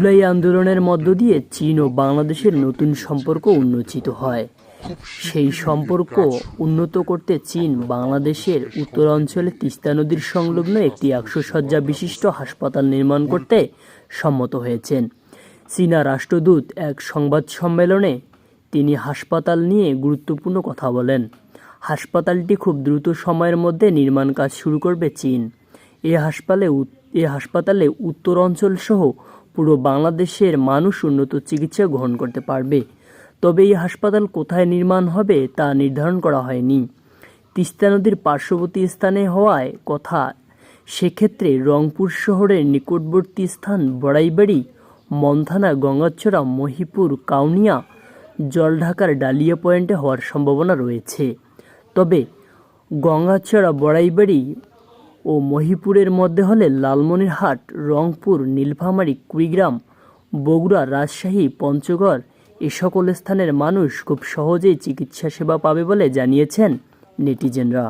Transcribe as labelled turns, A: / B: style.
A: জুলাই আন্দোলনের মধ্য দিয়ে চীন ও বাংলাদেশের নতুন সম্পর্ক উন্মোচিত হয়। সেই সম্পর্ক উন্নত করতে চীন বাংলাদেশের উত্তর উত্তরাঞ্চলে তিস্তা নদীর সংলগ্ন একটি একশো শয্যা বিশিষ্ট হাসপাতাল নির্মাণ করতে সম্মত হয়েছেন। চীনা রাষ্ট্রদূত এক সংবাদ সম্মেলনে তিনি হাসপাতাল নিয়ে গুরুত্বপূর্ণ কথা বলেন। হাসপাতালটি খুব দ্রুত সময়ের মধ্যে নির্মাণ কাজ শুরু করবে চীন। এ হাসপাতালে এ হাসপাতালে উত্তর অঞ্চল সহ পুরো বাংলাদেশের মানুষ উন্নত চিকিৎসা গ্রহণ করতে পারবে। তবে এই হাসপাতাল কোথায় নির্মাণ হবে তা নির্ধারণ করা হয়নি। তিস্তা নদীর পার্শ্ববর্তী স্থানে হওয়ায় কথা। সেক্ষেত্রে রংপুর শহরের নিকটবর্তী স্থান বড়াইবাড়ি, মন্থানা গঙ্গাচড়া মহিপুর, কাউনিয়া, জলঢাকার ডালিয়া পয়েন্টে হওয়ার সম্ভাবনা রয়েছে। তবে গঙ্গাচড়া বড়াইবাড়ি ও মহিপুরের মধ্যে হলে লালমনিরহাট, রংপুর, নীলফামারী, কুড়িগ্রাম, বগুড়া, রাজশাহী, পঞ্চগড় এ সকল স্থানের মানুষ খুব সহজেই চিকিৎসা সেবা পাবে বলে জানিয়েছেন নেটিজেনরা।